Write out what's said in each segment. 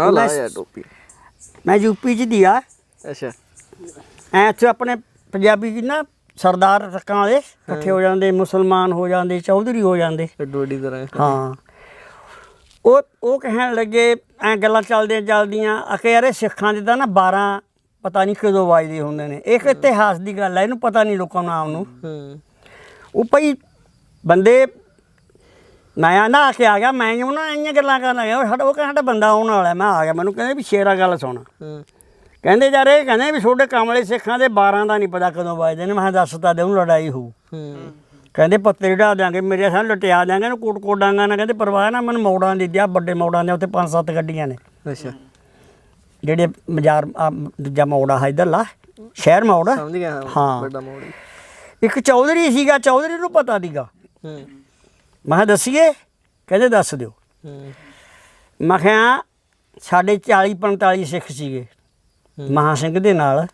ਹਾਂ ਲਾ ਯਾਰ ਟੋਪੀ। ਮੈਂ ਯੂਪੀ ਚ ਦੀ ਆ। ਅੱਛਾ। ਐ ਇੱਥੇ ਆਪਣੇ ਪੰਜਾਬੀ ਜੀ ਨਾ ਸਰਦਾਰ ਰੱਕਾਂ ਵਾਲੇ ਇਕੱਠੇ ਹੋ ਜਾਂਦੇ ਮੁਸਲਮਾਨ ਹੋ ਜਾਂਦੇ ਚੌਧਰੀ ਹੋ ਜਾਂਦੇ। ਏਡੀ ਤਰ੍ਹਾਂ ਹਾਂ। ਉਹ ਉਹ ਕਹਿਣ ਲੱਗੇ ਐ ਗੱਲਾਂ ਚੱਲਦੀਆਂ ਚੱਲਦੀਆਂ ਅਕੇ ਯਾਰ ਸਿੱਖਾਂ ਦੇ ਤਾਂ ਨਾ 12 ਪਤਾ ਨਹੀਂ ਕਦੋਂ ਵੱਜਦੇ ਹੁੰਦੇ ਨੇ। ਇਹ ਇੱਕ ਇਤਿਹਾਸ ਦੀ ਗੱਲ ਹੈ ਇਹਨੂੰ ਪਤਾ ਨਹੀਂ ਲੋਕਾਂ ਨੂੰ ਆਮ ਨੂੰ। ਹੂੰ। ਉਹ ਭਈ ਬੰਦੇ ਮੈਂ ਨਾ ਕੇ ਆ ਗਿਆ ਮੈਂ ਉਹਨਾਂ ਇੰਨੀਆਂ ਗੱਲਾਂ ਕਰਨ ਲੱਗਾ ਉਹ ਸਾਡਾ ਉਹ ਕਹਿੰਦਾ ਸਾਡਾ ਬੰਦਾ ਆਉਣ ਵਾਲਾ ਹੈ। ਮੈਂ ਆ ਗਿਆ ਮੈਨੂੰ ਕਹਿੰਦੇ ਵੀ ਸ਼ੇਰਾ ਗੱਲ ਸੁਣ। ਹੂੰ। ਕਹਿੰਦੇ ਯਾਰ ਇਹ ਕਹਿੰਦੇ ਵੀ ਤੁਹਾਡੇ ਕਮਲੇ ਸਿੱਖਾਂ ਦੇ 12 ਦਾ ਨਹੀਂ ਪਤਾ ਕਦੋਂ ਵੱਜਦੇ ਨੇ। ਮੈਂ ਕਿਹਾ ਦੱਸ ਤਾਂ ਦੇਉਂ ਲੜਾਈ ਹੋਊ। ਹੂੰ। ਕਹਿੰਦੇ ਪੱਤੇ ਢਾ ਦਿਆਂਗੇ ਮੇਰੇ ਸਾਹ ਲਟਿਆ ਦਿਆਂਗੇ ਨੂੰ ਕੋਟ ਕੋਟ ਡਾਂਗਾ ਨਾ ਕਹਿੰਦੇ ਪਰਵਾਹ ਨਾ ਮੈਨੂੰ ਮੌੜਾਂ ਦੀ ਦਿਆ ਵੱਡੇ ਮੌੜਾਂ ਦੇ ਉੱਤੇ ਪੰਜ ਸੱਤ ਗੱਡੀਆਂ ਨੇ। ਅੱਛਾ। ਜਿਹੜੇ ਮਜ਼ਾਰ ਦੂਜਾ ਮੌੜਾ ਹੈ ਇਧਰਲਾ ਸ਼ਹਿਰ ਮੌੜ ਸਮਝ ਗਿਆ ਹਾਂ। ਵੱਡਾ ਮੋੜ ਇੱਕ ਚੌਧਰੀ ਸੀਗਾ ਚੌਧਰੀ ਨੂੰ ਪਤਾ ਦੀਗਾ ਹੂੰ। ਮੈਂ ਕਿਹਾ ਦੱਸੀਏ? ਕਹਿੰਦੇ ਦੱਸ ਦਿਓ। ਹੂੰ। ਮੈਂ ਕਿਹਾ ਸਾਡੇ 40 45 ਸਿੱਖ ਸੀਗੇ ਮਹਾ ਸਿੰਘ ਦੇ ਨਾਲ।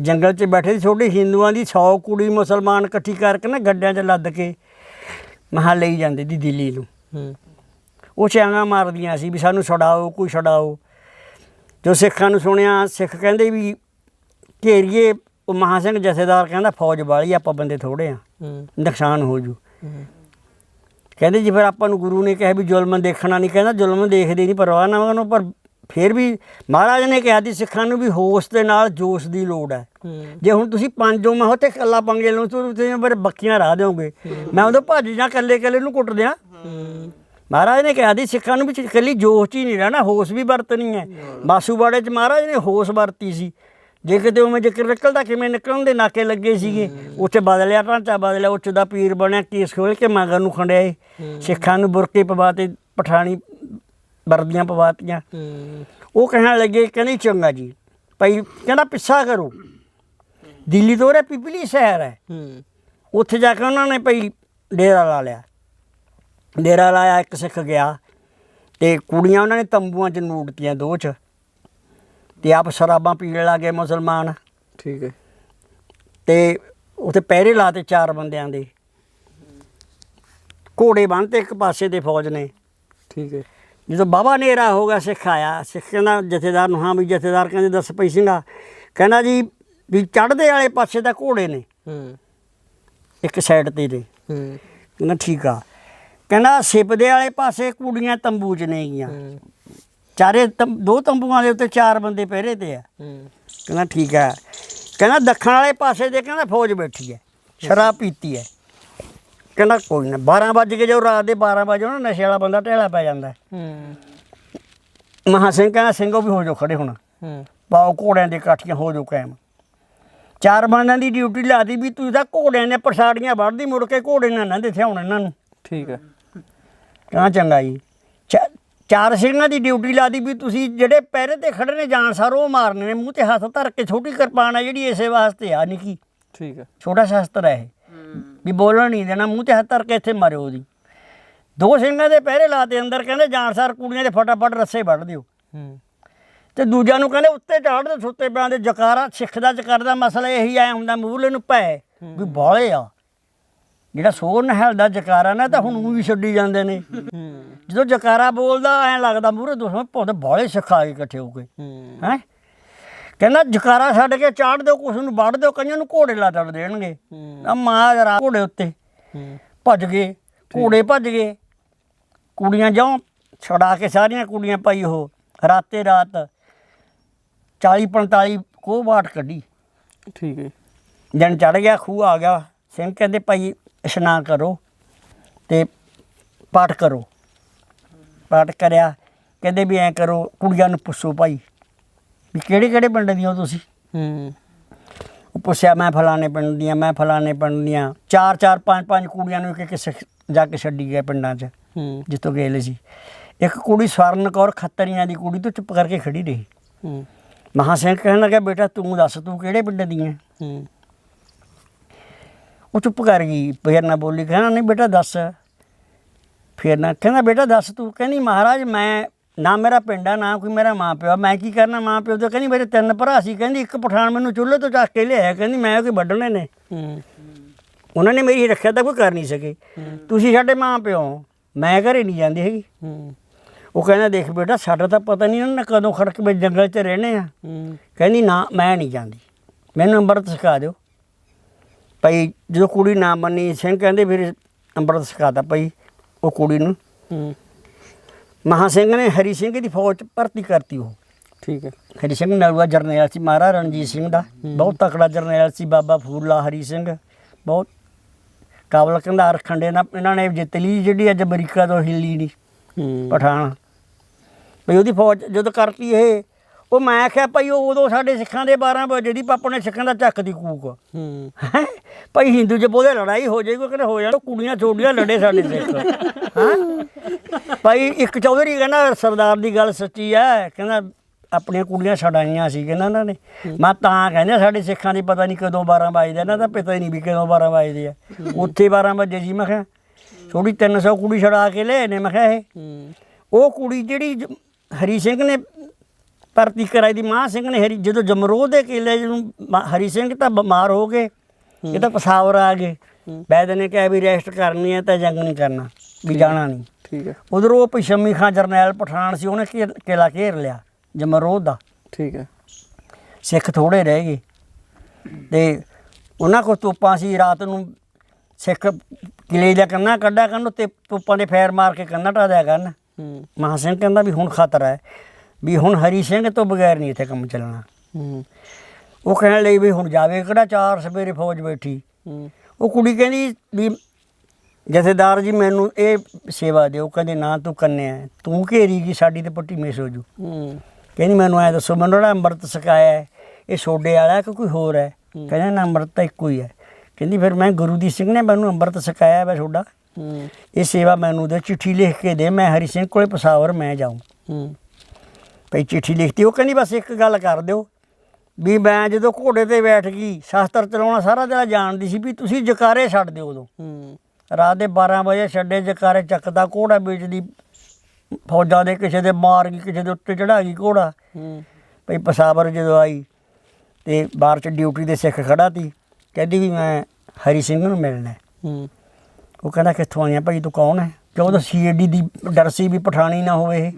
ਜੰਗਲ 'ਚ ਬੈਠੇ ਸੀ ਛੋਟੇ ਹਿੰਦੂਆਂ ਦੀ 100 ਕੁੜੀ ਮੁਸਲਮਾਨ ਇਕੱਠੀ ਕਰਕੇ ਨਾ ਗੱਡਿਆਂ 'ਚ ਲੱਦ ਕੇ ਮਹਾ ਲਈ ਜਾਂਦੇ ਦੀ ਦਿੱਲੀ ਨੂੰ। ਉਹ ਚਾਂਗਾ ਮਾਰਦੀਆਂ ਸੀ ਵੀ ਸਾਨੂੰ ਛਡਾਓ ਕੋਈ ਛਡਾਓ। ਜੋ ਸਿੱਖਾਂ ਨੂੰ ਸੁਣਿਆ ਸਿੱਖ ਕਹਿੰਦੇ ਵੀ ਘੇਰੀਏ ਉਹ ਮਹਾ ਸਿੰਘ ਜਥੇਦਾਰ ਕਹਿੰਦਾ ਫੌਜ ਵਾਲੀ ਆਪਾਂ ਬੰਦੇ ਥੋੜੇ ਆ। ਨੁਕਸਾਨ ਹੋ ਜੂ। ਕਹਿੰਦੇ ਜੀ ਫਿਰ ਆਪਾਂ ਨੂੰ ਗੁਰੂ ਨੇ ਕਿਹਾ ਵੀ ਜ਼ੁਲਮ ਦੇਖਣਾ ਨਹੀਂ ਕਹਿੰਦਾ ਜ਼ੁਲਮ ਦੇਖਦੇ ਨਹੀਂ ਪਰਵਾਹ ਨਾ ਉਹਨੂੰ ਪਰ ਫਿਰ ਵੀ ਮਹਾਰਾਜ ਨੇ ਕਿਹਾ ਦੀ ਸਿੱਖਾਂ ਨੂੰ ਵੀ ਹੋਸ਼ ਦੇ ਨਾਲ ਜੋਸ਼ ਦੀ ਲੋੜ ਹੈ। ਜੇ ਹੁਣ ਤੁਸੀਂ ਪੰਜੋਂ ਮੈਂ ਹੋਤੇ ਕੱਲਾ ਪੰਗੇ ਲਓ ਤੁਸੀਂ ਮੇਰੇ ਬੱਕੀਆਂ ਰਾਹ ਦਿਓਗੇ। ਮੈਂ ਉਦੋਂ ਭੱਜ ਜਾ ਕੱਲੇ ਕੱਲੇ ਨੂੰ ਕੁੱਟ ਦਿਆਂ। ਮਹਾਰਾਜ ਨੇ ਕਿਹਾ ਦੀ ਸਿੱਖਾਂ ਨੂੰ ਵੀ ਇਕੱਲੀ ਜੋਸ਼ 'ਚ ਹੀ ਨਹੀਂ ਰਹਿਣਾ ਹੋਸ਼ ਵੀ ਵਰਤਣੀ ਹੈ। ਬਾਸੂਵਾੜੇ 'ਚ ਮਹਾਰਾਜ ਨੇ ਹੋਸ਼ ਵਰਤੀ ਸੀ। ਜੇ ਕਿਤੇ ਉਵੇਂ ਜ਼ਿਕਰ ਨਿਕਲਦਾ ਕਿਵੇਂ ਨਿਕਲਣ ਦੇ ਨਾਕੇ ਲੱਗੇ ਸੀਗੇ ਉੱਥੇ ਬਦਲਿਆ ਢਾਂਚਾ ਬਦਲਿਆ ਉੱਚ ਦਾ ਪੀਰ ਬਣਿਆ ਕੇਸ ਖੋਲ ਕੇ ਮਗਰ ਨੂੰ ਖੰਡਿਆਏ। ਸਿੱਖਾਂ ਨੂੰ ਬੁਰਕੇ ਪਵਾਤੇ ਪਠਾਣੀ ਵਰਦੀਆਂ ਪਵਾਤੀਆਂ। ਉਹ ਕਹਿਣ ਲੱਗੇ ਕਹਿੰਦੇ ਚੰਗਾ ਜੀ ਭਾਈ ਕਹਿੰਦਾ ਪਿੱਛਾ ਕਰੋ। ਦਿੱਲੀ ਤੋਂ ਰੇ ਪਿਪਲੀ ਸ਼ਹਿਰ ਹੈ। ਹੂੰ। ਉੱਥੇ ਜਾ ਕੇ ਉਹਨਾਂ ਨੇ ਭਈ ਡੇਰਾ ਲਾ ਲਿਆ। ਡੇਰਾ ਲਾਇਆ ਇੱਕ ਸਿੱਖ ਗਿਆ ਤੇ ਕੁੜੀਆਂ ਉਹਨਾਂ ਨੇ ਤੰਬੂਆਂ 'ਚ ਨੂੜਤੀਆਂ ਦੋ 'ਚ। ਤੇ ਆਪ ਸ਼ਰਾਬਾਂ ਪੀਣ ਲੱਗੇ ਮੁਸਲਮਾਨ। ਠੀਕ ਹੈ। ਤੇ ਉੱਥੇ ਪਹਿਰੇ ਲਾਤੇ ਚਾਰ ਬੰਦਿਆਂ ਦੇ। ਘੋੜੇ ਬੰਨ੍ਹਤੇ ਇੱਕ ਪਾਸੇ ਤੇ ਫੌਜ ਨੇ। ਠੀਕ ਹੈ। ਜਦੋਂ ਬਾਬਾ ਨੇਰਾ ਹੋ ਗਿਆ ਸਿੱਖ ਆਇਆ। ਸਿੱਖ ਕਹਿੰਦਾ ਜਥੇਦਾਰ ਨੂੰ ਹਾਂ ਵੀ ਜਥੇਦਾਰ ਕਹਿੰਦੇ ਦੱਸ ਪਈ ਸਿੰਘਾ ਕਹਿੰਦਾ ਜੀ ਵੀ ਚੜ੍ਹਦੇ ਵਾਲੇ ਪਾਸੇ ਤਾਂ ਘੋੜੇ ਨੇ। ਹੂੰ। ਇੱਕ ਸਾਈਡ ਤੇ ਨੇ। ਹੂੰ। ਕਹਿੰਦਾ ਠੀਕ ਆ। ਕਹਿੰਦਾ ਸਿਪਦੇ ਵਾਲੇ ਪਾਸੇ ਕੁੜੀਆਂ ਤੰਬੂ 'ਚ ਨੇ ਗੀਆਂ ਹੂੰ। ਚਾਰੇ ਤੰ- ਦੋ ਤੰਬੂਆਂ ਦੇ ਉੱਤੇ ਚਾਰ ਬੰਦੇ ਪਹਿਰੇ ਤੇ ਆ। ਹੂੰ। ਕਹਿੰਦਾ ਠੀਕ ਆ। ਕਹਿੰਦਾ ਦੱਖਣ ਵਾਲੇ ਪਾਸੇ ਦੇ ਕਹਿੰਦਾ ਫੌਜ ਬੈਠੀ ਹੈ ਸ਼ਰਾਬ ਪੀਤੀ ਹੈ। ਕਹਿੰਦਾ ਕੋਈ ਨਾ 12 ਵਜੇ ਕੇ ਜੋ ਰਾਤ ਦੇ 12 ਵਜੇ ਨਾ ਨਸ਼ੇ ਵਾਲਾ ਬੰਦਾ ਢੇਲਾ ਪੈ ਜਾਂਦਾ। ਹੈ। ਹੂੰ ਮਹਾ ਸਿੰਘ ਕਹਿੰਦਾ ਸਿੰਘੋ ਵੀ ਹੋ ਜਾਓ ਖੜੇ ਹੁਣ। ਹੂੰ। ਪਾਓ ਘੋੜਿਆਂ ਦੇ ਕਾਠੀਆਂ ਹੋ ਜਾਓ ਕਾਇਮ। ਚਾਰ ਬੰਦਿਆਂ ਦੀ ਡਿਊਟੀ ਲਾਤੀ ਵੀ ਤੁਸੀਂ ਤਾਂ ਘੋੜਿਆਂ ਨੇ ਪ੍ਰਸਾੜੀਆਂ ਵੜਦੀ ਮੁੜ ਕੇ ਘੋੜੇ ਨਾਲ ਨਾ ਦਿੱਥੇ ਹੁਣ ਇਹਨਾਂ ਨੂੰ। ਠੀਕ ਹੈ। ਕਹਿੰਦਾ ਚੰਗਾ ਜੀ। ਚਾ- ਚਾਰ ਸਿੰਘਾਂ ਦੀ ਡਿਊਟੀ ਲਾਦੀ ਵੀ ਤੁਸੀਂ ਜਿਹੜੇ ਪਹਿਰੇ ਤੇ ਖੜੇ ਨੇ ਜਾਣ ਸਾਰ ਉਹ ਮਾਰਨੇ ਨੇ ਮੂੰਹ ਤੇ ਹੱਥ ਧਰ ਕੇ ਛੋਟੀ ਕਿਰਪਾਨ ਹੈ ਜਿਹੜੀ ਇਸੇ ਵਾਸਤੇ ਆ ਨਿੱਕੀ। ਠੀਕ ਹੈ ਛੋਟਾ ਸ਼ਸਤਰ ਹੈ ਵੀ ਬੋਲਣ ਨਹੀਂ ਦੇਣਾ ਮੂੰਹ ਤੇ ਹੱਥ ਧਰ ਕੇ ਇੱਥੇ ਮਾਰਿਓ ਉਹਦੀ। ਦੋ ਸਿੰਘਾਂ ਦੇ ਪਹਿਰੇ ਲਾਤੇ ਅੰਦਰ ਕਹਿੰਦੇ ਜਾਣ ਸਾਰ ਕੁੜੀਆਂ ਦੇ ਫਟਾਫਟ ਰੱਸੇ ਵੱਢ ਦਿਓ। ਤੇ ਦੂਜਿਆਂ ਨੂੰ ਕਹਿੰਦੇ ਉੱਤੇ ਚੜ੍ਹਦੇ ਸੁੱਤੇ ਪਿਆਂ ਦੇ ਜਕਾਰਾ ਸਿੱਖ ਦਾ ਜਕਾਰ ਦਾ ਮਸਲਾ ਇਹੀ ਆਇਆ ਹੁੰਦਾ ਮੂਹਲੇ ਨੂੰ ਪੈ ਵੀ ਬਾਲੇ ਆ। ਜਿਹੜਾ ਸੋਰ ਨਹਿਲ ਦਾ ਜਕਾਰਾ ਨਾ ਤਾਂ ਹੁਣ ਉਹ ਵੀ ਛੱਡੀ ਜਾਂਦੇ ਨੇ। ਜਦੋਂ ਜਕਾਰਾ ਬੋਲਦਾ ਐਂ ਲੱਗਦਾ ਮੂਹਰੇ ਦੁਸ਼ਮਣ ਪੁੱਤ ਬਾਲੇ ਸਿੱਖ ਆ ਗਏ ਇਕੱਠੇ ਹੋ ਕੇ। ਹੂੰ। ਕਹਿੰਦਾ ਜਕਾਰਾ ਛੱਡ ਕੇ ਚਾੜ ਦਿਓ ਕੁਛ ਨੂੰ ਵੱਢ ਦਿਓ ਕਈਆਂ ਨੂੰ ਘੋੜੇ ਲਾ ਤੜ ਦੇਣਗੇ। ਆ ਮਾਂ ਜਰਾ ਘੋੜੇ ਉੱਤੇ ਭੱਜ ਗਏ ਘੋੜੇ ਭੱਜ ਗਏ। ਕੁੜੀਆਂ ਜਾਉ ਛੜਾ ਕੇ ਸਾਰੀਆਂ ਕੁੜੀਆਂ ਪਾਈ ਉਹ ਰਾਤੇ ਰਾਤ 40 45 ਕੋਹ ਬਾਟ ਕੱਢੀ। ਠੀਕ ਹੈ। ਦਿਨ ਚੜ ਗਿਆ ਖੂਹ ਆ ਗਿਆ। ਸਿੰਘ ਕਹਿੰਦੇ ਭਾਈ ਇਸ਼ਨਾਨ ਕਰੋ ਤੇ ਪਾਠ ਕਰੋ। ਪਾਠ ਕਰਿਆ ਕਹਿੰਦੇ ਵੀ ਐਂ ਕਰੋ ਕੁੜੀਆਂ ਨੂੰ ਪੁੱਛੋ ਭਾਈ ਵੀ ਕਿਹੜੇ ਕਿਹੜੇ ਪਿੰਡ ਦੀਆਂ ਹੋ ਤੁਸੀਂ? ਹੂੰ। ਉਹ ਪੁੱਛਿਆ ਮੈਂ ਫਲਾਣੇ ਪਿੰਡ ਦੀਆਂ ਮੈਂ ਫਲਾਣੇ ਪਿੰਡ ਦੀਆਂ। ਚਾਰ ਚਾਰ ਪੰਜ ਪੰਜ ਕੁੜੀਆਂ ਨੂੰ ਇੱਕ ਇੱਕ ਜਾ ਕੇ ਛੱਡੀ ਗਏ ਪਿੰਡਾਂ 'ਚ ਹੂੰ। ਜਿੱਥੋਂ ਗਏ ਸੀ। ਇੱਕ ਕੁੜੀ ਸਵਰਨ ਕੌਰ ਖੱਤਰੀਆਂ ਦੀ ਕੁੜੀ ਤੋਂ ਚੁੱਪ ਕਰਕੇ ਖੜੀ ਰਹੀ। ਹੂੰ। ਮਹਾ ਸਿੰਘ ਕਹਿਣ ਲੱਗਾ ਬੇਟਾ ਤੂੰ ਦੱਸ ਤੂੰ ਕਿਹੜੇ ਪਿੰਡ ਦੀ ਹੈ ਹੂੰ। ਉਹ ਚੁੱਪ ਕਰ ਗਈ ਫੇਰ ਨਾ ਬੋਲੀ ਕਹਿੰਦਾ ਨਹੀਂ ਬੇਟਾ ਦੱਸ। ਫੇਰ ਨਾ ਕਹਿੰਦਾ ਬੇਟਾ ਦੱਸ ਤੂੰ। ਕਹਿੰਦੀ ਮਹਾਰਾਜ ਮੈਂ ਨਾ ਮੇਰਾ ਪਿੰਡ ਆ ਨਾ ਕੋਈ ਮੇਰਾ ਮਾਂ ਪਿਓ ਆ, ਮੈਂ ਕੀ ਕਰਨਾ ਮਾਂ ਪਿਓ ਤੋਂ? ਕਹਿੰਦੀ ਮੇਰੇ ਤਿੰਨ ਭਰਾ ਸੀ। ਕਹਿੰਦੀ ਇੱਕ ਪਠਾਨ ਮੈਨੂੰ ਚੁੱਲ੍ਹੇ ਤੋਂ ਚੱਕ ਕੇ ਲਿਆਇਆ। ਕਹਿੰਦੀ ਮੈਂ ਕੋਈ ਵੱਢਣੇ ਨੇ। ਹੂੰ। ਉਹਨਾਂ ਨੇ ਮੇਰੀ ਰੱਖਿਆ ਤਾਂ ਕੋਈ ਕਰ ਨਹੀਂ ਸਕੇ। ਤੁਸੀਂ ਸਾਡੇ ਮਾਂ ਪਿਓ ਮੈਂ ਘਰੇ ਨਹੀਂ ਜਾਂਦੀ ਹੈਗੀ। ਹੂੰ। ਉਹ ਕਹਿੰਦਾ ਦੇਖ ਬੇਟਾ ਸਾਡਾ ਤਾਂ ਪਤਾ ਨਹੀਂ ਉਹਨਾਂ ਨੇ ਕਦੋਂ ਖੜਕ ਵਿੱਚ ਜੰਗਲ 'ਚ ਰਹਿਣੇ ਆ। ਹੂੰ। ਕਹਿੰਦੀ ਨਾ ਮੈਂ ਨਹੀਂ ਜਾਂਦੀ। ਮੈਨੂੰ ਅੰਮ੍ਰਿਤ ਸਿਖਾ ਦਿਓ। ਭਈ ਜਦੋਂ ਕੁੜੀ ਨਾ ਮੰਨੀ ਸਿੰਘ ਕਹਿੰਦੇ ਫਿਰ ਅੰਮ੍ਰਿਤ ਸਿਖਾਤਾ ਭਈ। ਉਹ ਕੁੜੀ ਨੂੰ। ਹੂੰ। ਮਹਾ ਸਿੰਘ ਨੇ ਹਰੀ ਸਿੰਘ ਦੀ ਫੌਜ 'ਚ ਭਰਤੀ ਕਰਤੀ ਉਹ। ਠੀਕ ਹੈ। ਹਰੀ ਸਿੰਘ ਨਲੂਆ ਜਰਨੈਲ ਸੀ ਮਹਾਰਾਜਾ ਰਣਜੀਤ ਸਿੰਘ ਦਾ। ਬਹੁਤ ਤਕੜਾ ਜਰਨੈਲ ਸੀ ਬਾਬਾ ਫੂਲਾ ਹਰੀ ਸਿੰਘ। ਬਹੁਤ ਕਾਬਲ ਕੰਧਾਰ ਖੰਡੇ ਨਾਲ ਇਹਨਾਂ ਨੇ ਜਿੱਤ ਲਈ ਜਿਹੜੀ ਅੱਜ ਅਮਰੀਕਾ ਤੋਂ ਹਿੱਲੀ ਨਹੀਂ ਪਠਾਨ। ਭਈ ਉਹਦੀ ਫੌਜ ਜਦੋਂ ਕਰਤੀ ਇਹ ਉਹ ਮੈਂ ਆਖਿਆ ਭਈ ਉਹ ਉਦੋਂ ਸਾਡੇ ਸਿੱਖਾਂ ਦੇ 12 ਵਜੇ ਦੀ ਪਾਪਾ ਨੇ ਸਿੱਖਾਂ ਦਾ ਚੱਕ ਦੀ ਕੂਕ। ਹੂੰ। ਹੈਂ? ਭਈ ਹਿੰਦੂ ਚ ਬੋਲੇ ਲੜਾਈ ਹੋ ਜਾਏਗੀ ਕਹਿੰਦੇ ਹੋ ਜਾਣ ਕੁੜੀਆਂ ਛੋਡੀਆਂ ਲੜੇ ਸਾਡੇ ਸਿੱਖ। ਹਾਂ? ਭਾਈ ਇੱਕ ਚੌਧਰੀ ਕਹਿੰਦਾ ਸਰਦਾਰ ਦੀ ਗੱਲ ਸੱਚੀ ਹੈ ਕਹਿੰਦਾ ਆਪਣੀਆਂ ਕੁੜੀਆਂ ਛਡਾਈਆਂ ਸੀ ਕਹਿੰਦਾ ਇਹਨਾਂ ਨੇ। ਮੈਂ ਤਾਂ ਕਹਿੰਦਾ ਸਾਡੇ ਸਿੱਖਾਂ ਦੀ ਪਤਾ ਨਹੀਂ ਕਦੋਂ 12 ਵਜਦੇ ਇਹਨਾਂ ਦਾ ਪਤਾ ਹੀ ਨਹੀਂ ਵੀ ਕਦੋਂ 12 ਵਜਦੇ ਆ। ਉੱਥੇ 12 ਵਜੇ ਜੀ ਮੈਂ ਕਿਹਾ ਥੋੜੀ 300 ਕੁੜੀ ਛਡਾ ਕੇ ਲੈ ਨੇ ਮੈਂ ਕਿਹਾ ਇਹ? ਉਹ ਕੁੜੀ ਜਿਹੜੀ ਹਰੀ ਸਿੰਘ ਨੇ ਭਰਤੀ ਕਰਾਈ ਦੀ ਮਾਂ ਸਿੰਘ ਨੇ ਹਰੀ ਜਦੋਂ ਜਮਰੋਦ ਦੇ ਕਿਲੇ ਨੂੰ ਹਰੀ ਸਿੰਘ ਤਾਂ ਬਿਮਾਰ ਹੋ ਗਏ। ਇਹ ਤਾਂ ਪਸਾਵਰ ਆ ਗਏ। ਵੈਦ ਨੇ ਕਿਹਾ ਵੀ ਰੈਸਟ ਕਰਨੀ ਹੈ ਤਾਂ ਜੰਗ ਨਹੀਂ ਕਰਨਾ ਵੀ ਜਾਣਾ ਨਹੀਂ। ਠੀਕ ਹੈ। ਉਧਰ ਉਹ ਪਸ਼ਮੀ ਖਾਂ ਜਰਨੈਲ ਪਠਾਨ ਸੀ ਉਹਨੇ ਕਿਲਾ ਘੇਰ ਲਿਆ ਜਮਰੋਦ ਦਾ। ਠੀਕ ਹੈ। ਸਿੱਖ ਥੋੜੇ ਰਹਿ ਗਏ। ਤੇ ਉਹਨਾਂ ਕੋਲ ਤੋਪਾਂ ਸੀ ਰਾਤ ਨੂੰ ਸਿੱਖ ਕਿਲੇ ਦਾ ਕੰਨਾ ਕੱਢਿਆ ਕਰਨ ਤੇ ਤੋਪਾਂ ਦੇ ਫੈਰ ਮਾਰ ਕੇ ਕੰਨਾ ਢਾ ਦਿਆ ਕਰਨ। ਮਹਾਂ ਸਿੰਘ ਕਹਿੰਦਾ ਵੀ ਹੁਣ ਖਤਰਾ ਹੈ। ਵੀ ਹੁਣ ਹਰੀ ਸਿੰਘ ਤੋਂ ਬਗੈਰ ਨਹੀਂ ਇੱਥੇ ਕੰਮ ਚੱਲਣਾ। ਉਹ ਕਹਿਣ ਲਈ ਵੀ ਹੁਣ ਜਾਵੇ ਕਿਹੜਾ ਚਾਰ ਸਵੇਰੇ ਫੌਜ ਬੈਠੀ। ਉਹ ਕੁੜੀ ਕਹਿੰਦੀ ਵੀ ਜਥੇਦਾਰ ਜੀ ਮੈਨੂੰ ਇਹ ਸੇਵਾ ਦਿਓ ਕਹਿੰਦੇ ਨਾ ਤੂੰ ਕੰਨਿਆ। ਤੂੰ ਘੇਰੀ ਗਈ ਸਾਡੀ ਤੇ ਪੱਟੀ ਮਿਸ ਹੋ ਜੂ। ਹੂੰ। ਕਹਿੰਦੀ ਮੈਨੂੰ ਐ ਦੱਸੋ ਮੈਨੂੰ ਜਿਹੜਾ ਅੰਮ੍ਰਿਤ ਸਿਖਾਇਆ ਹੈ, ਇਹ ਛੋਡੇ ਵਾਲਾ ਕਿ ਕੋਈ ਹੋਰ ਹੈ? ਕਹਿੰਦਾ ਨਾ ਅੰਮ੍ਰਿਤ ਤਾਂ ਇੱਕੋ ਹੀ ਹੈ। ਕਹਿੰਦੀ ਫਿਰ ਮੈਂ ਗੁਰੂ ਦੀ ਸਿੰਘ ਨੇ ਮੈਨੂੰ ਅੰਮ੍ਰਿਤ ਸਿਖਾਇਆ ਵਾ ਛੋਡਾ ਇਹ ਸੇਵਾ ਮੈਨੂੰ ਦੇ ਚਿੱਠੀ ਲਿਖ ਕੇ ਦੇ ਮੈਂ ਹਰੀ ਸਿੰਘ ਕੋਲੇ ਪਸਾਵਰ ਮੈਂ ਹੂੰ। ਭਈ ਚਿੱਠੀ ਲਿਖਤੀ ਉਹ ਕਹਿੰਦੀ ਬਸ ਇੱਕ ਗੱਲ ਕਰ ਦਿਓ ਵੀ ਮੈਂ ਜਦੋਂ ਘੋੜੇ ਤੇ ਬੈਠ ਗਈ ਸ਼ਾਸਤਰ ਚਲਾਉਣਾ ਸਾਰਾ ਦਿਨ ਜਾਣਦੀ ਸੀ ਵੀ ਤੁਸੀਂ ਜਕਾਰੇ ਛੱਡ ਦਿਓ ਉਦੋਂ। ਰਾਤ ਦੇ 12 ਵਜੇ ਛੱਡੇ ਜਕਾਰੇ ਚੱਕਦਾ ਘੋੜਾ ਵੇਚਦੀ ਫੌਜਾਂ ਦੇ ਕਿਸੇ ਦੇ ਮਾਰ ਗਈ ਕਿਸੇ ਦੇ ਉੱਤੇ ਚੜਾ ਗਈ ਘੋੜਾ। ਭਈ ਪਸਾਵਰ ਜਦੋਂ ਆਈ ਤੇ ਬਾਹਰ ਚ ਡਿਊਟੀ ਦੇ ਸਿੱਖ ਖੜਾ ਸੀ ਕਹਿੰਦੀ ਵੀ ਮੈਂ ਹਰੀ ਸਿੰਘ ਨੂੰ ਮਿਲਣਾ। ਉਹ ਕਹਿੰਦਾ ਕਿੱਥੋਂ ਆਈਆਂ? ਭਾਈ ਤੂੰ ਕੌਣ ਹੈ? ਕਿਉਂ ਉਹਦਾ ਸੀਏਡੀ ਦੀ ਡਰ ਸੀ ਵੀ ਪਠਾਣੀ ਨਾ ਹੋਵੇ ਇਹ।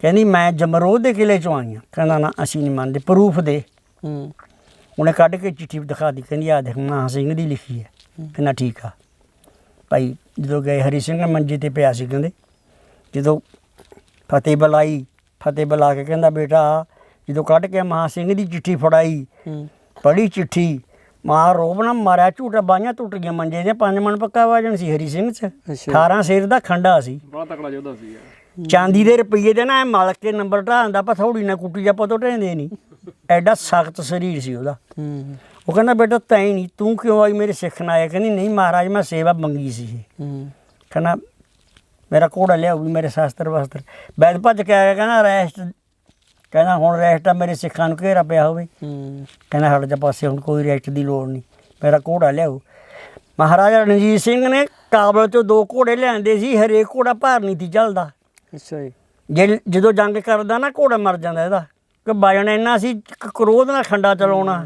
ਕਹਿੰਦੀ ਮੈਂ ਜਮਰੋਦ ਦੇ ਕਿਲੇ ਚੋਂ ਆਈ ਹਾਂ। ਕਹਿੰਦਾ ਨਾ ਅਸੀਂ ਨਹੀਂ ਮੰਨਦੇ ਪ੍ਰੂਫ ਦੇ। ਹੂੰ। ਉਹਨੇ ਕੱਢ ਕੇ ਚਿੱਠੀ ਦਿਖਾ ਦੀ ਕਹਿੰਦੀ ਆ ਦੇਖ ਮਾਂ ਸਿੰਘ ਦੀ ਲਿਖੀ ਹੈ। ਕਹਿੰਦਾ ਠੀਕ ਆ। ਭਾਈ ਜਦੋਂ ਗਏ ਹਰੀ ਸਿੰਘ ਮੰਜੇ ਤੇ ਪਿਆ ਸੀ ਕਹਿੰਦੇ ਜਦੋਂ ਫਤਿਹ ਬੁਲਾਈ ਫਤਿਹ ਬੁਲਾ ਕੇ ਕਹਿੰਦਾ ਬੇਟਾ ਜਦੋਂ ਕੱਢ ਕੇ ਮਾਂ ਸਿੰਘ ਦੀ ਚਿੱਠੀ ਫੜਾਈ ਹੂੰ। ਪੜੀ ਚਿੱਠੀ ਮਾਂ ਰੋਬ ਨਾ ਮਾਰਿਆ ਝੂਟਾ ਬਾਹਾਂ ਟੁੱਟ ਗਈਆਂ ਮੰਜੇ ਦੇ ਪੰਜ ਮਣ ਪੱਕਾ ਵਾਜਣ ਸੀ ਹਰੀ ਸਿੰਘ ਚ। ਅੱਛਾ। 18 ਸਿਰ ਦਾ ਖੰਡਾ ਸੀ। ਬੜਾ ਤਕੜਾ ਯੋਧਾ ਸੀ ਯਾਰ। ਚਾਂਦੀ ਦੇ ਰੁਪਈਏ ਦੇ ਨਾ ਇਹ ਮਾਲਕ ਕੇ ਨੰਬਰ ਢਾਉਂਦਾ ਪਥੌੜੀ ਨਾ ਕੁੱਟੀ ਜਾ ਤੋਂ ਢੈਂਦੇ ਨਹੀਂ ਐਡਾ ਸਖਤ ਸਰੀਰ ਸੀ ਉਹਦਾ। ਉਹ ਕਹਿੰਦਾ, ਬੇਟਾ, ਤੈਂ ਨਹੀਂ ਤੂੰ ਕਿਉਂ ਆਈ ਮੇਰੇ ਸਿੱਖਣ ਆਇਆ ਕਹਿੰਦੀ, ਨਹੀਂ ਮਹਾਰਾਜ, ਮੈਂ ਸੇਵਾ ਮੰਗੀ ਸੀ ਕਹਿੰਦਾ, ਮੇਰਾ ਕੋੜਾ ਲਿਆਉ ਵੀ ਮੇਰੇ ਸ਼ਾਸਤਰ ਵਸਤਰ। ਬੈਦ ਭੱਜ ਕੇ ਆਇਆ, ਕਹਿੰਦਾ, ਰੈਸਟ। ਕਹਿੰਦਾ, ਹੁਣ ਰੈਸਟ ਆ, ਮੇਰੇ ਸਿੱਖਾਂ ਨੂੰ ਘੇਰਾ ਪਿਆ ਹੋਵੇ। ਕਹਿੰਦਾ ਸਾਡੇ ਦੇ ਪਾਸੇ, ਹੁਣ ਕੋਈ ਰੈਸਟ ਦੀ ਲੋੜ ਨਹੀਂ ਮੇਰਾ ਘੋੜਾ ਲਿਆਓ। ਮਹਾਰਾਜਾ ਰਣਜੀਤ ਸਿੰਘ ਨੇ ਕਾਬਲ ਤੋਂ ਦੋ ਘੋੜੇ ਲਿਆਂਦੇ ਸੀ, ਹਰੇਕ ਘੋੜਾ ਭਾਰ ਨਹੀਂ ਸੀ ਚੱਲਦਾ ਅੱਛਾ ਜੀ। ਜੇ ਜਦੋਂ ਜੰਗ ਕਰਦਾ ਨਾ ਘੋੜਾ ਮਰ ਜਾਂਦਾ ਇਹਦਾ। ਕਿ ਬਾਜਣ ਇੰਨਾ ਸੀ ਕਿ ਕਰੋਧ ਨਾਲ ਖੰਡਾ ਚਲਾਉਣਾ।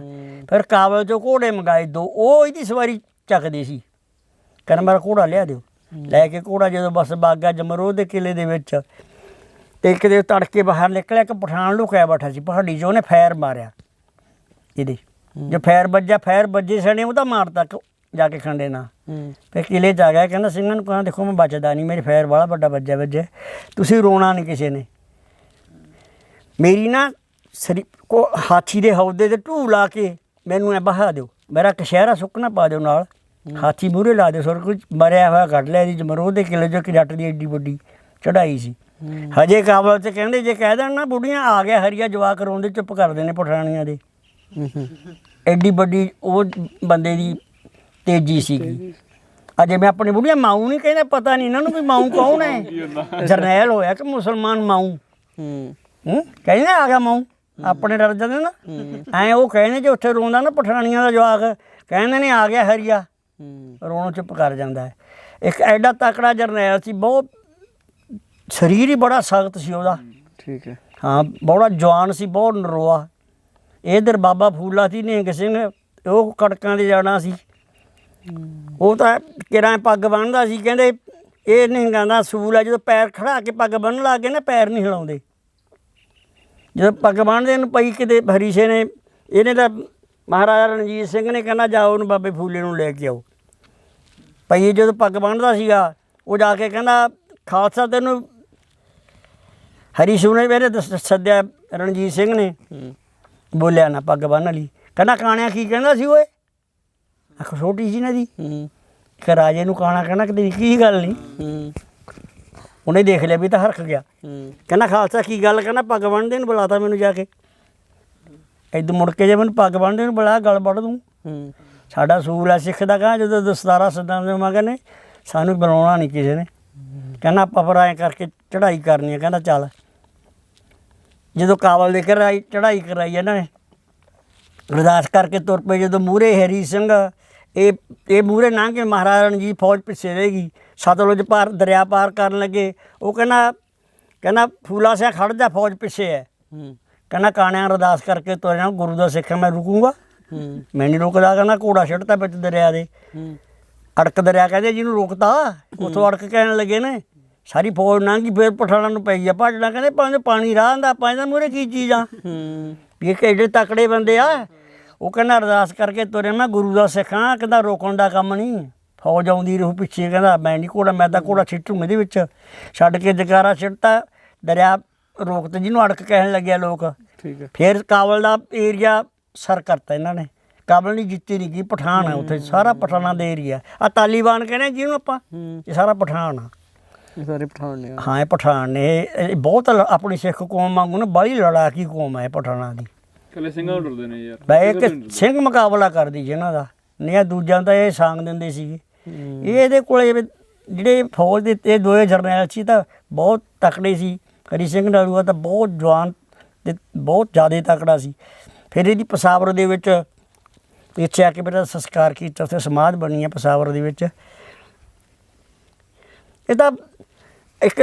ਫਿਰ ਕਾਬਲ ਚੋਂ ਘੋੜੇ ਮੰਗਾਏ ਦੋ। ਉਹ ਇਹਦੀ ਸਵਾਰੀ ਚੱਕਦੇ ਸੀ। ਕਹਿੰਦਾ ਮੇਰਾ ਘੋੜਾ ਲਿਆ ਦਿਓ। ਲੈ ਕੇ ਘੋੜਾ ਜਦੋਂ ਬਸ ਬਾਗਾ ਜਮਰੋ ਦੇ ਕਿਲੇ ਦੇ ਵਿੱਚ ਤੇ ਕਿਤੇ ਤੜਕੇ ਬਾਹਰ ਨਿਕਲਿਆ ਕਿ ਪਠਾਨ ਲੁਕਿਆ ਬੈਠਾ ਸੀ। ਪਹਾੜੀ 'ਚ ਉਹਨੇ ਫੈਰ ਮਾਰਿਆ। ਇਹਦੇ। ਜੋ ਫੈਰ ਵੱਜਾ ਫੈਰ ਵੱਜੇ ਸਣੇ ਉਹਦਾ ਮਾਰਤਾ। ਕ- ਜਾ ਕੇ ਖੰਡੇ ਨਾਲ। ਹੂੰ। ਫਿਰ ਕਿਲੇ ਚ ਆ ਗਿਆ ਕਹਿੰਦਾ ਸਿੰਘਾਂ ਨੂੰ ਕਹਿੰਦਾ ਦੇਖੋ ਮੈਂ ਬਚਦਾ ਨਹੀਂ ਮੇਰੇ ਫੈਰ ਵਾਲਾ ਵੱਡਾ ਵੱਜਿਆ ਵੱਜਿਆ। ਤੁਸੀਂ ਰੋਣਾ ਨਹੀਂ ਕਿਸੇ ਨੇ। ਮੇਰੀ ਨਾ ਸਰੀ ਕੋ ਹਾਥੀ ਦੇ ਹੌਦੇ ਤੇ ਢੂ ਲਾ ਕੇ ਮੈਨੂੰ ਐ ਬਹਾ ਦਿਓ। ਮੇਰਾ ਕਸ਼ਹਿਰਾ ਸੁੱਕਣਾ ਪਾ ਦਿਓ ਨਾਲ। ਹਾਥੀ ਮੂਰੇ ਲਾ ਦਿਓ ਸਰ ਕੁਝ ਮਰਿਆ ਹੋਇਆ ਕੱਢ ਲਿਆ ਜੀ ਜਮਰੋ ਦੇ ਕਿਲੇ ਜੋ ਕਿ ਜੱਟ ਦੀ ਏਡੀ ਵੱਡੀ ਚੜਾਈ ਸੀ। ਹਜੇ ਕਾਬਲ ਚ ਕਹਿੰਦੇ ਜੇ ਕਹਿ ਦੇਣ ਨਾ ਬੁੱਢੀਆਂ ਆ ਗਿਆ ਹਰੀਆ ਜਵਾਕ ਰੋਂਦੇ ਚੁੱਪ ਕਰਦੇ ਨੇ ਪਠਾਣੀਆਂ ਦੇ। ਐਡੀ ਵੱਡੀ ਉਹ ਬੰਦੇ ਦੀ ਤੇਜ਼ੀ ਸੀਗੀ। ਅਜੇ ਮੈਂ ਆਪਣੀ ਬੁੜੀਆਂ ਮਾਊ ਨਹੀਂ ਕਹਿੰਦਾ ਪਤਾ ਨਹੀਂ ਇਹਨਾਂ ਨੂੰ ਵੀ ਮਾਊ ਕੌਣ ਹੈ। ਜਰਨੈਲ ਹੋਇਆ ਕਿ ਮੁਸਲਮਾਨ ਮਾਊ? ਹੂੰ। ਹੂੰ? ਕਹਿੰਦੇ ਆ ਗਿਆ ਮਾਊ। ਆਪਣੇ ਡਰ ਜਾਂਦੇ ਨਾ। ਐ ਉਹ ਕਹਿੰਦੇ ਜੇ ਉੱਥੇ ਰੋਂਦਾ ਨਾ ਪਠਾਣੀਆਂ ਦਾ ਜਵਾਕ ਕਹਿੰਦੇ ਨੇ ਆ ਗਿਆ ਹਰੀਆ। ਹੂੰ। ਰੋਣੋਂ ਚੁੱਪ ਕਰ ਜਾਂਦਾ ਹੈ। ਇੱਕ ਐਡਾ ਤਕੜਾ ਜਰਨੈਲ ਸੀ ਬਹੁਤ ਸਰੀਰ ਹੀ ਬੜਾ ਸਖਤ ਸੀ ਉਹਦਾ। ਠੀਕ ਹੈ। ਹਾਂ ਬੜਾ ਜਵਾਨ ਸੀ ਬਹੁਤ ਨਰੋਆ। ਇਧਰ ਬਾਬਾ ਫੂਲਾ ਸੀ ਨਿਹੰਗ ਸਿੰਘ ਉਹ ਕੜਕਾਂ ਦੇ ਜਾਣਾ ਸੀ। ਉਹ ਤਾਂ ਕਿਰਾਂ ਪੱਗ ਬੰਨਦਾ ਸੀ ਕਹਿੰਦੇ ਇਹ ਨਹੀਂ ਕਹਿੰਦਾ ਸੂਲ ਆ ਜਦੋਂ ਪੈਰ ਖੜਾ ਕੇ ਪੱਗ ਬੰਨ੍ਹਣ ਲੱਗ ਗਏ ਨਾ ਪੈਰ ਨਹੀਂ ਹਿਲਾਉਂਦੇ। ਜਦੋਂ ਪੱਗ ਬੰਨ੍ਹਦੇ ਨੂੰ ਪਈ ਕਿਤੇ ਹਰੀਸ਼ੇ ਨੇ ਇਹਨੇ ਤਾਂ ਮਹਾਰਾਜਾ ਰਣਜੀਤ ਸਿੰਘ ਨੇ ਕਹਿੰਦਾ ਜਾਓ ਉਹਨੂੰ ਬਾਬੇ ਫੂਲੇ ਨੂੰ ਲੈ ਕੇ ਆਓ। ਪਈ ਜਦੋਂ ਪੱਗ ਬੰਨ੍ਹਦਾ ਸੀਗਾ ਉਹ ਜਾ ਕੇ ਕਹਿੰਦਾ ਖਾਲਸਾ ਤੈਨੂੰ ਹਰੀ ਸਿੰਘ ਨੇ ਮੇਰੇ ਸੱਦਿਆ ਰਣਜੀਤ ਸਿੰਘ ਨੇ। ਬੋਲਿਆ ਨਾ ਪੱਗ ਬੰਨ੍ਹ ਲਈ। ਕਹਿੰਦਾ ਕਾਣਿਆ ਕੀ ਕਹਿੰਦਾ ਸੀ ਓਏ? ਅੱਖ ਛੋਟੀ ਸੀ ਨਾ ਦੀ ਹੂੰ। ਕਿ ਰਾਜੇ ਨੂੰ ਕਾਣਾ ਕਹਿੰਦਾ ਕਿ ਤੇਰੀ ਕੀ ਗੱਲ ਨਹੀਂ। ਹੂੰ। ਉਹਨੇ ਦੇਖ ਲਿਆ ਵੀ ਤਾਂ ਹਰਖ ਗਿਆ। ਹੂੰ। ਕਹਿੰਦਾ ਖਾਲਸਾ ਕੀ ਗੱਲ? ਕਹਿੰਦਾ ਪੱਗ ਬੰਨ੍ਹਦੇ ਨੂੰ ਬੁਲਾਤਾ ਮੈਨੂੰ ਜਾ ਕੇ। ਇਦੋਂ ਮੁੜ ਕੇ ਜੇ ਮੈਨੂੰ ਪੱਗ ਬੰਨ੍ਹਦੇ ਨੂੰ ਬੁਲਾ ਗਲ ਵੱਢ ਦੂੰ। ਹੂੰ। ਸਾਡਾ ਸੂਲ ਆ ਸਿੱਖ ਦਾ ਕਹਾਂ ਜਦੋਂ ਦਸਤਾਰਾ ਸਦਾਂ ਦੇ ਮਗਰ ਨੇ ਸਾਨੂੰ ਬੁਲਾਉਣਾ ਨਹੀਂ ਕਿਸੇ ਨੇ। ਕਹਿੰਦਾ ਆਪਾਂ ਫਿਰ ਐਂ ਕਰਕੇ ਚੜ੍ਹਾਈ ਕਰਨੀ ਹੈ ਕਹਿੰਦਾ ਚੱਲ। ਜਦੋਂ ਕਾਬਲ ਦੇ ਕਰਾਈ ਚੜ੍ਹਾਈ ਕਰਾਈ ਇਹਨਾਂ ਨੇ। ਅਰਦਾਸ ਕਰਕੇ ਤੁਰ ਪਏ ਜਦੋਂ ਮੂਰੇ ਹਰੀ ਸਿੰਘ ਇਹ ਇਹ ਮੂਰੇ ਲੰਘ ਕੇ ਮਹਾਰਾਜਾ ਰਣਜੀਤ ਫੌਜ ਪਿੱਛੇ ਰਹੇਗੀ ਸਤਲੁਜ ਪਾਰ ਦਰਿਆ ਪਾਰ ਕਰਨ ਲੱਗੇ। ਉਹ ਕਹਿੰਦਾ ਕਹਿੰਦਾ ਫੂਲਾ ਸਿਆ ਖੜ ਜਾ ਫੌਜ ਪਿੱਛੇ ਹੈ। ਹੂੰ। ਕਹਿੰਦਾ ਕਾਣਿਆਂ ਅਰਦਾਸ ਕਰਕੇ ਤੁਰਿਆ ਗੁਰੂ ਦਾ ਸਿੱਖ ਮੈਂ ਰੁਕੂੰਗਾ। ਹੂੰ। ਮੈਂ ਨਹੀਂ ਰੁਕਦਾ ਕਹਿੰਦਾ ਘੋੜਾ ਛੱਡਤਾ ਵਿੱਚ ਦਰਿਆ ਦੇ। ਹੂੰ। ਅੜਕ ਦਰਿਆ ਕਹਿੰਦੇ ਜਿਹਨੂੰ ਰੁਕਤਾ ਉਥੋਂ ਅੜਕ ਕਹਿਣ ਲੱਗੇ ਨੇ। ਸਾਰੀ ਫੌਜ ਲੰਘੀ ਫੇਰ ਪਠਾਣਾਂ ਨੂੰ ਪਈ ਆ ਭੱਜਣਾ ਕਹਿੰਦੇ ਪੰਜ ਪਾਣੀ ਰਾਹ ਦਾ ਪੰਜ ਮੂਰੇ ਕੀ ਚੀਜ਼ ਆ? ਇਹ ਕਿਹੜੇ ਤਕੜੇ ਬੰਦੇ ਆ ਉਹ ਕਹਿੰਦਾ ਅਰਦਾਸ ਕਰਕੇ ਤੁਰੇ ਮੈਂ ਗੁਰੂ ਦਾ ਸਿੱਖਾਂ ਕਹਿੰਦਾ ਰੋਕਣ ਦਾ ਕੰਮ ਨਹੀਂ। ਫੌਜ ਆਉਂਦੀ ਰਹੂ ਪਿੱਛੇ ਕਹਿੰਦਾ ਮੈਂ ਨਹੀਂ ਘੋੜਾ ਮੈਂ ਤਾਂ ਘੋੜਾ ਛਿੱਟੂ ਇਹਦੇ ਵਿੱਚ। ਛੱਡ ਕੇ ਜਕਾਰਾ ਛਿੱਟਤਾ ਦਰਿਆ ਰੋਕਤ ਜਿਹਨੂੰ ਅੜਕ ਕਹਿਣ ਲੱਗਿਆ ਲੋਕ। ਠੀਕ ਹੈ। ਫਿਰ ਕਾਬਲ ਦਾ ਏਰੀਆ ਸਰ ਕਰਤਾ ਇਹਨਾਂ ਨੇ। ਕਾਬਲ ਨਹੀਂ ਜਿੱਤੀ ਨਹੀਂ ਗਈ ਪਠਾਨ ਹੈ ਉੱਥੇ ਸਾਰਾ ਪਠਾਨਾਂ ਦਾ ਏਰੀਆ। ਆ ਤਾਲੀਬਾਨ ਕਹਿੰਦੇ ਜਿਹਨੂੰ ਆਪਾਂ? ਹੂੰ। ਇਹ ਸਾਰਾ ਪਠਾਨ ਆ। ਇਹ ਸਾਰੇ ਪਠਾਨ ਨੇ। ਹਾਂ ਇਹ ਪਠਾਨ ਨੇ। ਬਹੁਤ ਆਪਣੀ ਸਿੱਖ ਕੌਮ ਵਾਂਗੂ ਨਾ ਬੜੀ ਲੜਾਕੀ ਕੌਮ ਹੈ ਪਠਾਨਾਂ ਦੀ। ਕੱਲੇ ਸਿੰਘਾਂ ਨੂੰ ਡਰਦੇ ਨੇ ਯਾਰ। ਬਈ ਇੱਕ ਸਿੰਘ ਮੁਕਾਬਲਾ ਕਰਦੀ ਸੀ ਇਹਨਾਂ ਦਾ। ਨਹੀਂ ਆ ਦੂਜਿਆਂ ਦਾ ਇਹ ਸਾਂਗ ਦਿੰਦੇ ਸੀਗੇ। ਇਹ ਇਹਦੇ ਕੋਲੇ ਜਿਹੜੇ ਫੌਜ ਦੇ ਇਹ ਦੋਏ ਜਰਨੈਲ ਸੀ ਤਾਂ ਬਹੁਤ ਤਕੜੇ ਸੀ। ਹਰੀ ਸਿੰਘ ਨਲੂਆ ਤਾਂ ਬਹੁਤ ਜਵਾਨ ਤੇ ਬਹੁਤ ਜ਼ਿਆਦਾ ਤਕੜਾ ਸੀ। ਫਿਰ ਇਹਦੀ ਪਸਾਵਰ ਦੇ ਵਿੱਚ ਇੱਥੇ ਆ ਕੇ ਮੇਰਾ ਸੰਸਕਾਰ ਕੀਤਾ ਉੱਥੇ ਸਮਾਧ ਬਣੀ ਹੈ ਪਸਾਵਰ ਦੇ ਵਿੱਚ। ਇਹ ਤਾਂ ਇੱਕ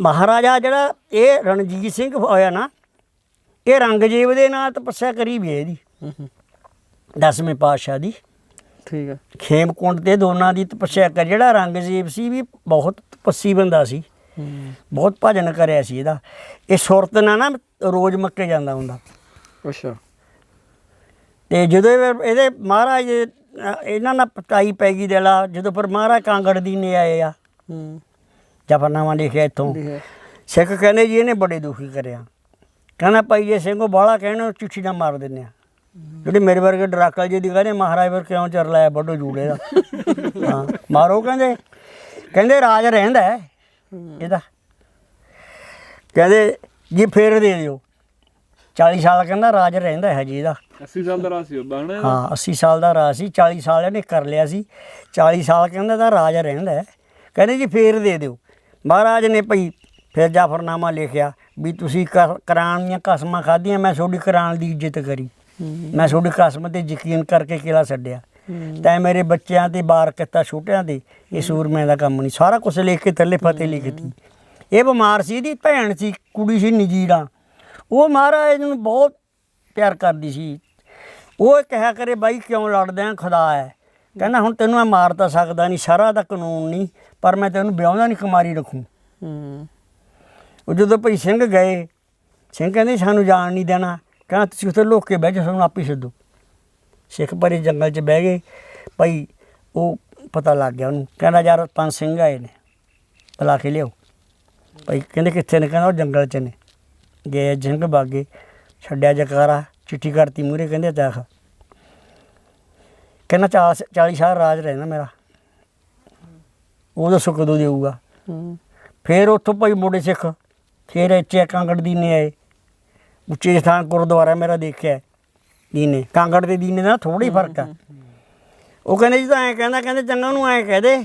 ਮਹਾਰਾਜਾ ਜਿਹੜਾ ਇਹ ਰਣਜੀਤ ਸਿੰਘ ਹੋਇਆ ਨਾ ਇਹ ਰੰਗਜੀਤ ਦੇ ਨਾਲ ਤਪੱਸਿਆ ਕਰੀ ਵੀ ਹੈ ਇਹਦੀ। ਦਸਵੇਂ ਪਾਤਸ਼ਾਹ ਦੀ। ਠੀਕ ਹੈ। ਖੇਮਕੁੰਡ ਦੇ ਦੋਨਾਂ ਦੀ ਤਪੱਸਿਆ ਕਰ ਜਿਹੜਾ ਰੰਗਜੀਤ ਸੀ ਵੀ ਬਹੁਤ ਤਪੱਸੀ ਬੰਦਾ ਸੀ। ਬਹੁਤ ਭਜਨ ਕਰਿਆ ਸੀ ਇਹਦਾ। ਇਹ ਸੁਰਤ ਨਾਲ ਨਾ ਰੋਜ਼ ਮੱਕੇ ਜਾਂਦਾ ਹੁੰਦਾ। ਅੱਛਾ। ਤੇ ਜਦੋਂ ਇਹ- ਇਹਦੇ ਮਹਾਰਾਜ ਇਹਨਾਂ ਨਾਲ ਪਟਾਈ ਪੈ ਗਈ ਦੇਲਾ ਜਦੋਂ ਫਿਰ ਮਹਾਰਾਜ ਕਾਂਗੜ ਦੀ ਨੇ ਆਏ ਆ। ਹੂੰ। ਜਫਰਨਾਮਾ ਲਿਖਿਆ ਇੱਥੋਂ। ਸਿੱਖ ਕਹਿੰਦੇ ਜੀ ਇਹਨੇ ਬੜੇ ਦੁਖੀ ਕਰਿਆ। ਕਹਿੰਦਾ ਭਾਈ ਜੇ ਸਿੰਘੋ ਬਾਹਲਾ ਕਹਿਣਾ ਚਿੱਠੀ ਨਾ ਮਾਰ ਦਿੰਦੇ ਆ। ਜਿਹੜੇ ਮੇਰੇ ਵਰਗੇ ਡਰਾਕਲ ਜੀ ਦੀ ਕਹਿੰਦੇ ਮਹਾਰਾਜ ਵਰ ਕਿਉਂ ਚਰ ਲਾਇਆ ਵੱਡੋ ਜੂੜੇ ਦਾ? ਹਾਂ ਮਾਰੋ ਕਹਿੰਦੇ। ਕਹਿੰਦੇ ਰਾਜ ਰਹਿੰਦਾ ਇਹਦਾ। ਕਹਿੰਦੇ ਜੀ ਫੇਰ ਦੇ ਦਿਓ। 40 ਸਾਲ ਕਹਿੰਦਾ ਰਾਜ ਰਹਿੰਦਾ ਹੈ ਜੀ ਇਹਦਾ। 80 ਸਾਲ ਦਾ ਰਾਹ ਸੀ ਬਾਹਣਾ ਹਾਂ 80 ਸਾਲ ਦਾ ਰਾਜ ਸੀ 40 ਸਾਲ ਇਹਨੇ ਕਰ ਲਿਆ ਸੀ। 40 ਸਾਲ ਕਹਿੰਦਾ ਦਾ ਰਾਜ ਰਹਿੰਦਾ। ਕਹਿੰਦੇ ਜੀ ਫੇਰ ਦੇ ਦਿਓ। ਮਹਾਰਾਜ ਨੇ ਭਈ ਫਿਰ ਜਾਫਰਨਾਮਾ ਲਿਖਿਆ। ਵੀ ਤੁਸੀਂ ਕਰ- ਕਰਾਨ ਦੀਆਂ ਕਸਮਾਂ ਖਾਧੀਆਂ ਮੈਂ ਤੁਹਾਡੀ ਕਰਾਨ ਦੀ ਇੱਜ਼ਤ ਕਰੀ। ਮੈਂ ਤੁਹਾਡੀ ਕਸਮ ਤੇ ਯਕੀਨ ਕਰਕੇ ਕਿਲਾ ਛੱਡਿਆ। ਤੈਂ ਮੇਰੇ ਬੱਚਿਆਂ ਤੇ ਬਾਰ ਕੀਤਾ ਛੋਟਿਆਂ ਦੇ ਇਹ ਸੂਰਮਿਆਂ ਦਾ ਕੰਮ ਨਹੀਂ। ਸਾਰਾ ਕੁਝ ਲਿਖ ਕੇ ਥੱਲੇ ਫਤਿਹ ਲਿਖਤੀ। ਇਹ ਬਿਮਾਰ ਸੀ ਇਹਦੀ ਭੈਣ ਸੀ ਕੁੜੀ ਸੀ ਨਜੀਰਾ। ਉਹ ਮਹਾਰਾਜ ਨੂੰ ਬਹੁਤ ਪਿਆਰ ਕਰਦੀ ਸੀ। ਉਹ ਕਿਹਾ ਕਰੇ ਬਾਈ ਕਿਉਂ ਲੜਦੇ ਆ ਖੁਦਾ ਹੈ ਕਹਿੰਦਾ ਹੁਣ ਤੈਨੂੰ ਮੈਂ ਮਾਰ ਤਾਂ ਸਕਦਾ ਨਹੀਂ ਸਾਰਾ ਦਾ ਕਾਨੂੰਨ ਨਹੀਂ ਪਰ ਮੈਂ ਤੈਨੂੰ ਵਿਆਹੁੰਦਾ ਨਹੀਂ ਕੁਮਾਰੀ ਰੱਖੂ। ਹੂੰ। ਉਹ ਜਦੋਂ ਭਈ ਸਿੰਘ ਗਏ ਸਿੰਘ ਕਹਿੰਦੇ ਸਾਨੂੰ ਜਾਣ ਨਹੀਂ ਦੇਣਾ। ਕਹਿੰਦਾ ਤੁਸੀਂ ਉੱਥੇ ਲੁੱਕ ਕੇ ਬਹਿ ਜਾਓ ਸਾਨੂੰ ਆਪੇ ਸੱਦੋ। ਸਿੱਖ ਪਰੇ ਜੰਗਲ 'ਚ ਬਹਿ ਗਏ ਭਈ ਉਹ ਪਤਾ ਲੱਗ ਗਿਆ ਉਹਨੂੰ। ਕਹਿੰਦਾ ਯਾਰ ਪੰਜ ਸਿੰਘ ਆਏ ਨੇ ਬੁਲਾ ਕੇ ਲਿਆਓ। ਭਈ ਕਹਿੰਦੇ ਕਿੱਥੇ ਨੇ? ਕਹਿੰਦਾ ਉਹ ਜੰਗਲ 'ਚ ਨੇ। ਗਏ ਸਿੰਘ ਬਾਗੇ ਛੱਡਿਆ ਜਕਾਰਾ ਚਿੱਠੀ ਕਰਤੀ ਮੂਰੇ ਕਹਿੰਦੇ ਦੇਖ ਕਹਿੰਦਾ 40 40 ਸਾਲ ਰਾਜ ਰਹਿਣਾ ਮੇਰਾ। ਉਹ ਦੱਸੋ ਕਦੋਂ ਦੇਊਗਾ। ਫਿਰ ਉੱਥੋਂ ਭਾਈ ਮੋੜੇ ਸਿੱਖ ਫਿਰ ਇੱਥੇ ਕਾਂਗੜ ਦੀਨੇ ਆਏ। ਉੱਚੇ ਸਥਾਨ ਗੁਰਦੁਆਰਾ ਮੇਰਾ ਦੇਖਿਆ ਦੀਨੇ। ਕਾਂਗੜ ਦੇ ਦੀਨੇ ਦਾ ਥੋੜਾ ਹੀ ਫ਼ਰਕ ਆ। ਉਹ ਕਹਿੰਦੇ ਜੀ ਤਾਂ ਐਂ ਕਹਿੰਦਾ ਕਹਿੰਦੇ ਚੰਗਾ ਉਹਨੂੰ ਐਂ ਕਹਿ ਦੇ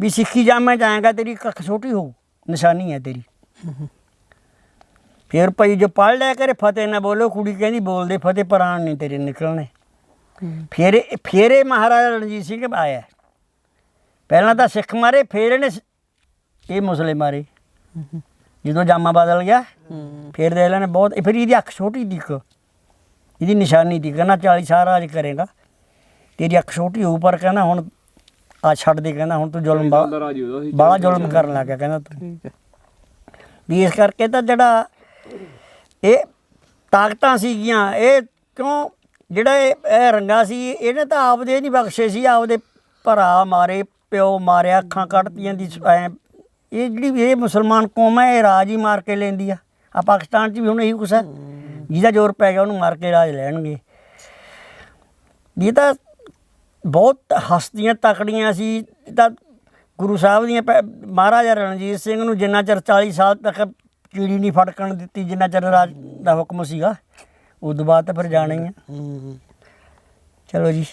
ਵੀ ਸਿੱਖੀ ਜਾਮੇ ਜਾਏਗਾ ਤੇਰੀ ਕੱਖ ਛੋਟੀ ਹੋਊ ਨਿਸ਼ਾਨੀ ਹੈ ਤੇਰੀ। ਫਿਰ ਭਾਈ ਜੋ ਪੜ ਲਿਆ ਕਰੇ ਫਤਿਹ ਨਾ ਬੋਲੋ ਕੁੜੀ ਕਹਿੰਦੀ ਬੋਲਦੇ ਫਤਿਹ ਪ੍ਰਾਣ ਨਹੀਂ ਤੇਰੇ ਨਿਕਲਣੇ। ਫਿਰ ਫਿਰ ਇਹ ਮਹਾਰਾਜਾ ਰਣਜੀਤ ਸਿੰਘ ਆਇਆ। ਪਹਿਲਾਂ ਤਾਂ ਸਿੱਖ ਮਾਰੇ ਫਿਰ ਇਹਨੇ ਇਹ ਮੁਸਲੇ ਮਾਰੇ। ਜਦੋਂ ਜਾਮਾ ਬਦਲ ਗਿਆ ਹੂੰ। ਫਿਰ ਦੇ ਲੈਣੇ ਬਹੁਤ ਫਿਰ ਇਹਦੀ ਅੱਖ ਛੋਟੀ ਦੀ ਇੱਕ ਇਹਦੀ ਨਿਸ਼ਾਨੀ ਦੀ ਕਹਿੰਦਾ 40 ਸਾਲ ਰਾਜ ਕਰੇਗਾ। ਤੇਰੀ ਅੱਖ ਛੋਟੀ ਹੋਊ ਪਰ ਕਹਿੰਦਾ ਹੁਣ ਆ ਛੱਡ ਦੇ ਕਹਿੰਦਾ ਹੁਣ ਤੂੰ ਜ਼ੁਲਮ ਬਾ- ਦਾ ਰਾਜੀ ਉਹਦਾ ਸੀ ਬਾਹਲਾ ਜ਼ੁਲਮ ਕਰਨ ਲੱਗ ਗਿਆ ਕਹਿੰਦਾ ਤੂੰ। ਹੈ। ਵੀ ਇਸ ਕਰਕੇ ਤਾਂ ਜਿਹੜਾ ਇਹ ਤਾਕਤਾਂ ਸੀਗੀਆਂ ਇਹ ਕਿਉਂ ਜਿਹੜਾ ਇਹ ਇਹ ਰੰਗਾ ਸੀ ਇਹਨੇ ਤਾਂ ਆਪਦੇ ਨਹੀਂ ਬਖਸ਼ੇ ਸੀ ਆਪਦੇ ਭਰਾ ਮਾਰੇ ਪਿਓ ਮਾਰਿਆ ਅੱਖਾਂ ਕੱਢਤੀਆਂ ਦੀ ਐਂ ਇਹ ਜਿਹੜੀ ਇਹ ਮੁਸਲਮਾਨ ਕੌਮ ਹੈ ਇਹ ਰਾਜ ਹੀ ਮਾਰ ਕੇ ਲੈਂਦੀ ਆ। ਆ ਪਾਕਿਸਤਾਨ 'ਚ ਵੀ ਹੁਣ ਇਹੀ ਕੁਛ ਹੈ। ਜਿਹਦਾ ਜ਼ੋਰ ਪੈ ਗਿਆ ਉਹਨੂੰ ਮਾਰ ਕੇ ਰਾਜ ਲੈਣਗੇ। ਇਹ ਤਾਂ ਬਹੁਤ ਹਸਤੀਆਂ ਤਕੜੀਆਂ ਸੀ। ਤਾਂ ਗੁਰੂ ਸਾਹਿਬ ਦੀਆਂ ਮਹਾਰਾਜਾ ਰਣਜੀਤ ਸਿੰਘ ਨੂੰ ਜਿੰਨਾ ਚਿਰ 40 ਸਾਲ ਤੱਕ ਕੀੜੀ ਨਹੀਂ ਫੜਕਣ ਦਿੱਤੀ ਜਿੰਨਾ ਚਿਰ ਰਾਜ ਦਾ ਹੁਕਮ ਸੀਗਾ ਉਦੋਂ ਬਾਅਦ ਤਾਂ ਫਿਰ ਜਾਣਾ ਹੀ ਆ। ਚਲੋ ਜੀ।